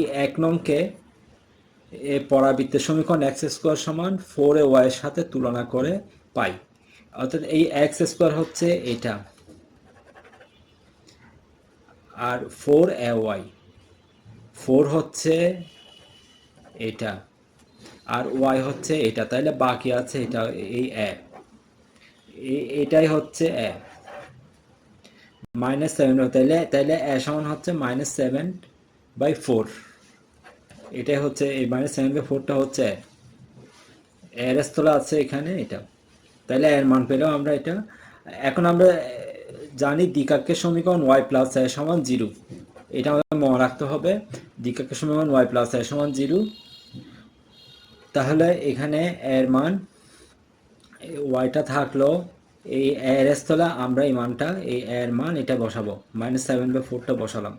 অঙ্কে এ পরাবৃত্তের সমীকরণ এক্স স্কোয়ার সমান ফোর এ ওয়াইয়ের সাথে তুলনা করে পাই। অর্থাৎ এই এক্স স্কোয়ার হচ্ছে এটা। আর ফোর এ ওয়াই। ফোর হচ্ছে এটা। আর ওয়াই হচ্ছে এটা। তাইলে বাকি আছে এটা, এই এ- এটাই হচ্ছে এ। মাইনাস সেভেন, তাইলে তাইলে এ সমান হচ্ছে মাইনাস সেভেন বাই ফোর। এটাই হচ্ছে, এই মাইনাস সেভেন বাই ফোরটা হচ্ছে এর স্থলে আছে এখানে, এটা। তাহলে এর মান পেলেও আমরা এটা, এখন আমরা জানি দ্বিকাক্ষের সমীকরণ ওয়াই প্লাস এ সমান জিরো এটা আমাদের মনে রাখতে হবে দ্বিকাক্ষের সমীকরণ ওয়াই প্লাস এ সমান জিরো তাহলে এখানে এর মান ওয়াইটা থাকল, এই এর স্থলে, আমরা এই মানটা, এই এর মান এটা বসাবো। মাইনাস সেভেন বাই ফোরটা বসালাম।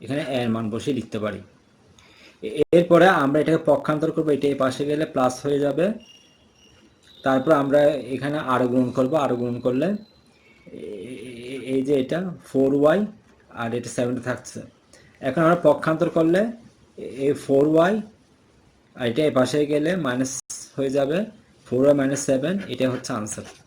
এখানে এর মান বসিয়ে লিখতে পারি। এ- এরপরে আমরা এটাকে পক্ষান্তর করব, এটা এই পাশে গেলে প্লাস হয়ে যাবে। তারপর আমরা এখানে আরও গুণন করব, আরও গুণন করলে এ- এ- এই যে এটা ফোর ওয়াই আর এটা সেভেন থাকছে। এখন আমরা পক্ষান্তর করলে এ- এই ফোর ওয়াই আর এটা এই পাশে গেলে মাইনাস হয়ে যাবে। ফোর ওয়াই মাইনাস সেভেন এটা হচ্ছে আনসার